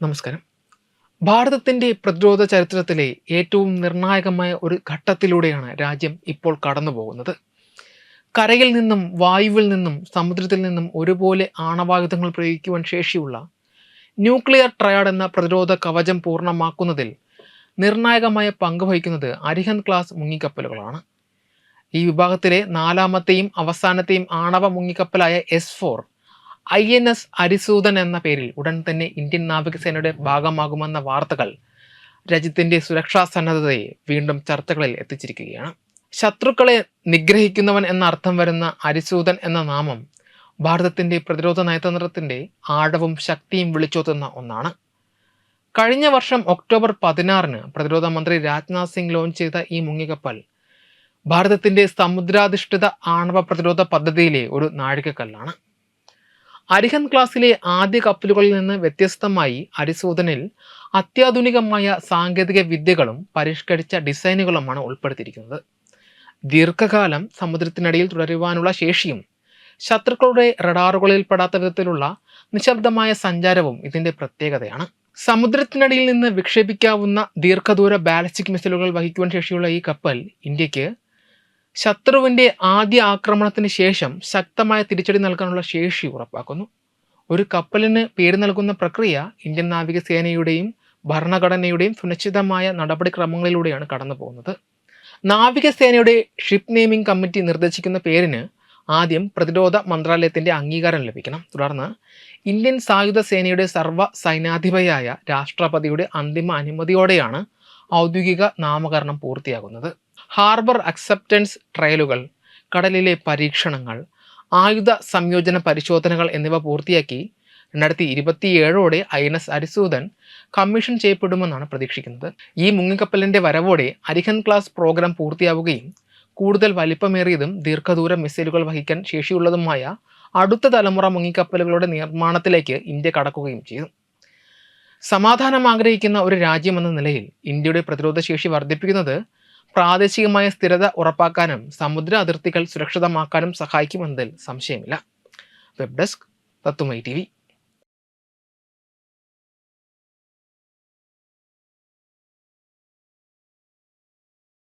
നമസ്കാരം. ഭാരതത്തിന്റെ പ്രതിരോധ ചരിത്രത്തിലെ ഏറ്റവും നിർണായകമായ ഒരു ഘട്ടത്തിലൂടെയാണ് രാജ്യം ഇപ്പോൾ കടന്നു പോകുന്നത്. കരയിൽ നിന്നും വായുവിൽ നിന്നും സമുദ്രത്തിൽ നിന്നും ഒരുപോലെ ആണവായുധങ്ങൾ പ്രയോഗിക്കുവാൻ ശേഷിയുള്ള ന്യൂക്ലിയർ ട്രയാഡ് എന്ന പ്രതിരോധ കവചം പൂർണമാക്കുന്നതിൽ നിർണായകമായ പങ്ക് വഹിക്കുന്നത് അരിഹന്ത് ക്ലാസ് മുങ്ങിക്കപ്പലുകളാണ്. ഈ വിഭാഗത്തിലെ നാലാമത്തെയും അവസാനത്തെയും ആണവ മുങ്ങിക്കപ്പലായ S four I N S Arisudan എന്ന പേരിൽ ഉടൻ തന്നെ ഇന്ത്യൻ നാവികസേനയുടെ ഭാഗമാകുമെന്ന വാർത്തകൾ രാജ്യത്തിന്റെ സുരക്ഷാ സന്നദ്ധതയെ വീണ്ടും ചർച്ചകളിൽ എത്തിച്ചിരിക്കുകയാണ്. ശത്രുക്കളെ നിഗ്രഹിക്കുന്നവൻ എന്ന അർത്ഥം വരുന്ന അരിസൂദൻ എന്ന നാമം ഭാരതത്തിന്റെ പ്രതിരോധ നയതന്ത്രത്തിന്റെ ആഴവും ശക്തിയും വിളിച്ചോത്തുന്ന ഒന്നാണ്. കഴിഞ്ഞ വർഷം ഒക്ടോബർ പതിനാറിന് പ്രതിരോധ മന്ത്രി രാജ്നാഥ് സിംഗ് ലോഞ്ച് ചെയ്ത ഈ മുങ്ങിക്കപ്പൽ ഭാരതത്തിന്റെ സമുദ്രാധിഷ്ഠിത ആണവ പ്രതിരോധ പദ്ധതിയിലെ ഒരു നാഴികക്കല്ലാണ്. അരിഹൻ ക്ലാസ്സിലെ ആദ്യ കപ്പലുകളിൽ നിന്ന് വ്യത്യസ്തമായി അരിസൂദനിൽ അത്യാധുനികമായ സാങ്കേതിക വിദ്യകളും പരിഷ്കരിച്ച ഡിസൈനുകളുമാണ് ഉൾപ്പെടുത്തിയിരിക്കുന്നത്. ദീർഘകാലം സമുദ്രത്തിനടിയിൽ തുടരുവാനുള്ള ശേഷിയും ശത്രുക്കളുടെ റഡാറുകളിൽ പെടാത്ത വിധത്തിലുള്ള നിശബ്ദമായ സഞ്ചാരവും ഇതിന്റെ പ്രത്യേകതയാണ്. സമുദ്രത്തിനടിയിൽ നിന്ന് വിക്ഷേപിക്കാവുന്ന ദീർഘദൂര ബാലിസ്റ്റിക് മിസൈലുകൾ വഹിക്കുവാൻ ശേഷിയുള്ള ഈ കപ്പൽ ഇന്ത്യയ്ക്ക് ശത്രുവിന്റെ ആദ്യ ആക്രമണത്തിന് ശേഷം ശക്തമായ തിരിച്ചടി നൽകാനുള്ള ശേഷി ഉറപ്പാക്കുന്നു. ഒരു കപ്പലിന് പേര് നൽകുന്ന പ്രക്രിയ ഇന്ത്യൻ നാവികസേനയുടെയും ഭരണഘടനയുടെയും സുനിശ്ചിതമായ നടപടിക്രമങ്ങളിലൂടെയാണ് കടന്നു പോകുന്നത് നാവികസേനയുടെ ഷിപ്പ് നെയിമിംഗ് കമ്മിറ്റി നിർദ്ദേശിക്കുന്ന പേരിന് ആദ്യം പ്രതിരോധ മന്ത്രാലയത്തിന്റെ അംഗീകാരം ലഭിക്കണം. തുടർന്ന് ഇന്ത്യൻ സായുധ സേനയുടെ സർവ സൈനാധിപയായ രാഷ്ട്രപതിയുടെ അന്തിമ അനുമതിയോടെയാണ് ഔദ്യോഗിക നാമകരണം പൂർത്തിയാകുന്നത്. ഹാർബർ അക്സെപ്റ്റൻസ് ട്രയലുകൾ കടലിലെ പരീക്ഷണങ്ങൾ ആയുധ സംയോജന പരിശോധനകൾ എന്നിവ പൂർത്തിയാക്കി രണ്ടായിരത്തി ഇരുപത്തിയേഴോടെ I N S Arisudan commission ചെയ്യപ്പെടുമെന്നാണ് പ്രതീക്ഷിക്കുന്നത്. ഈ മുങ്ങിക്കപ്പലിന്റെ വരവോടെ അരിഹൻ ക്ലാസ് പ്രോഗ്രാം പൂർത്തിയാവുകയും കൂടുതൽ വലിപ്പമേറിയതും ദീർഘദൂര മിസൈലുകൾ വഹിക്കാൻ ശേഷിയുള്ളതുമായ അടുത്ത തലമുറ മുങ്ങിക്കപ്പലുകളുടെ നിർമ്മാണത്തിലേക്ക് ഇന്ത്യ കടക്കുകയും ചെയ്തു. സമാധാനം ആഗ്രഹിക്കുന്ന ഒരു രാജ്യമെന്ന നിലയിൽ ഇന്ത്യയുടെ പ്രതിരോധ ശേഷി വർദ്ധിപ്പിക്കുന്നത് പ്രാദേശികമായ സ്ഥിരത ഉറപ്പാക്കാനും സമുദ്ര അതിർത്തികൾ സുരക്ഷിതമാക്കാനും സഹായിക്കുമെന്നതിൽ സംശയമില്ല. വെബ് ഡെസ്ക് തത്തുമൈ ടി